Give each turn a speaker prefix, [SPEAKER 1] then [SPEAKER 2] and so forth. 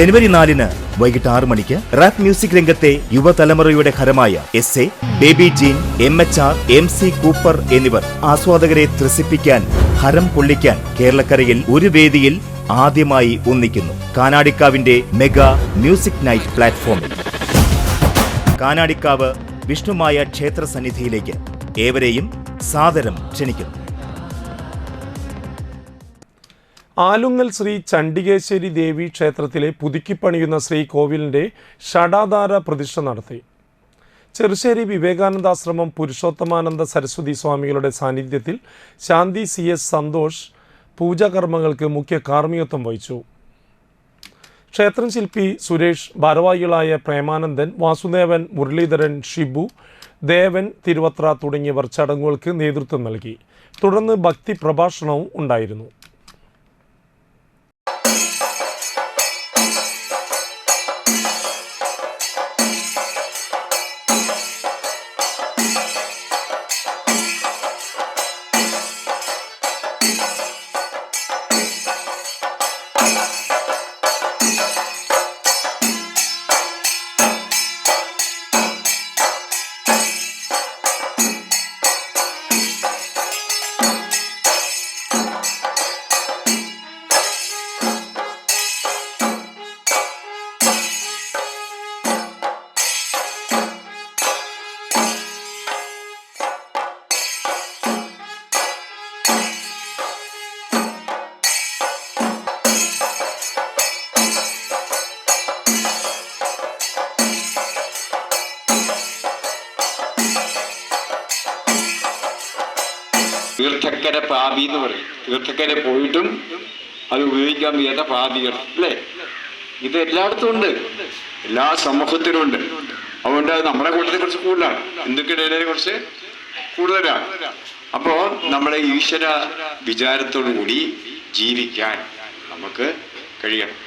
[SPEAKER 1] ജനുവരി നാലിന് വൈകിട്ട് ആറ് മണിക്ക് റാപ്പ് മ്യൂസിക് രംഗത്തെ യുവതലമുറയുടെ ഹരമായ S A Baby Jean M H R M C Cooper എന്നിവർ ആസ്വാദകരെ ത്രസിപ്പിക്കാൻ ഹരം പൊള്ളിക്കാൻ കേരളക്കരയിൽ ഒരു വേദിയിൽ ആദ്യമായി ഒന്നിക്കുന്നു. കാനാടിക്കാവിന്റെ മെഗാ മ്യൂസിക് നൈറ്റ് പ്ലാറ്റ്ഫോമിൽ. കാനാടിക്കാവ് വിഷ്ണുമായ ക്ഷേത്ര സന്നിധിയിലേക്ക് ഏവരെയും സാദരം ക്ഷണിക്കുന്നു.
[SPEAKER 2] ആലുങ്ങൽ ശ്രീ ചണ്ഡികേശ്വരി ദേവി ക്ഷേത്രത്തിലെ പുതുക്കിപ്പണിയുന്ന ശ്രീകോവിലിന്റെ ഷടാധാര പ്രതിഷ്ഠ നടത്തി. ചെറുശ്ശേരി വിവേകാനന്ദാശ്രമം പുരുഷോത്തമാനന്ദ സരസ്വതി സ്വാമികളുടെ സാന്നിധ്യത്തിൽ ശാന്തി സി എസ് സന്തോഷ് പൂജാകർമ്മങ്ങൾക്ക് മുഖ്യ കാർമ്മികത്വം വഹിച്ചു. ക്ഷേത്രം ശില്പി സുരേഷ് ഭാരവാഹികളായ പ്രേമാനന്ദൻ വാസുദേവൻ മുരളീധരൻ ഷിബു ദേവൻ തിരുവത്ര തുടങ്ങിയവർ ചടങ്ങുകൾക്ക് നേതൃത്വം നൽകി. തുടർന്ന് ഭക്തി പ്രഭാഷണവും ഉണ്ടായിരുന്നു.
[SPEAKER 3] തീർത്ഥക്കര പാപി എന്ന് പറയും. തീർത്ഥക്കര പോയിട്ടും അത് ഉപയോഗിക്കാൻ വയ്യാത്ത പാപികൾ അല്ലേ? ഇത് എല്ലായിടത്തും ഉണ്ട്. എല്ലാ സമൂഹത്തിലും ഉണ്ട്. അതുകൊണ്ട് അത് നമ്മുടെ കൂട്ടത്തെ കുറച്ച് കൂടുതലാണ്. ഹിന്ദുക്കിടയിലെ കുറച്ച് കൂടുതലാണ്. അപ്പോ നമ്മുടെ ഈശ്വര വിചാരത്തോടു കൂടി ജീവിക്കാൻ നമുക്ക് കഴിയണം.